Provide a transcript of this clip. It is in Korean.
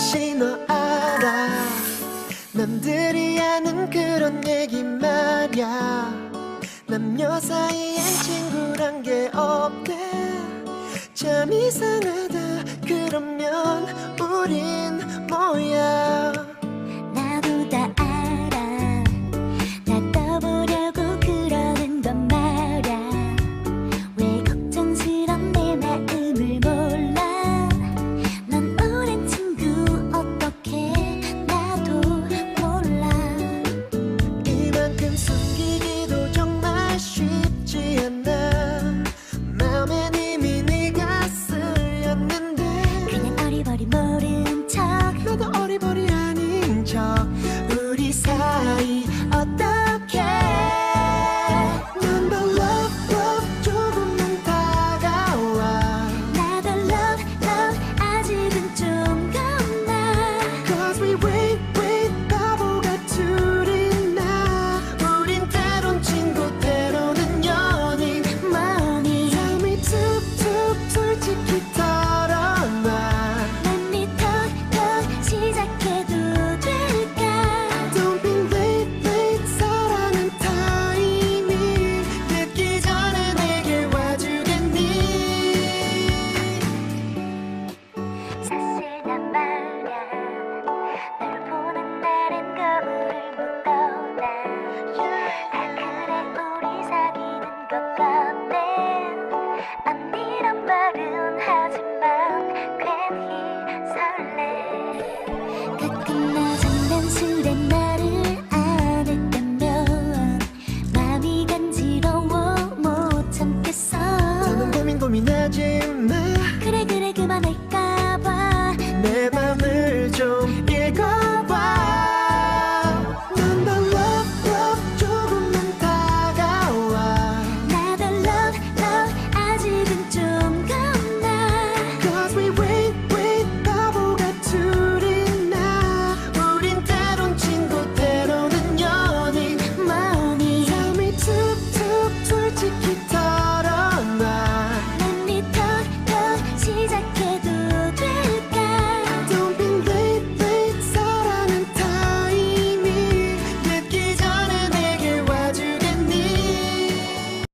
혹시 너 알아. 남들이 아는 그런 얘기 말야. 남녀 사이엔 친구란 게 없대. 참 이상하다. 그러면 우린 뭐야?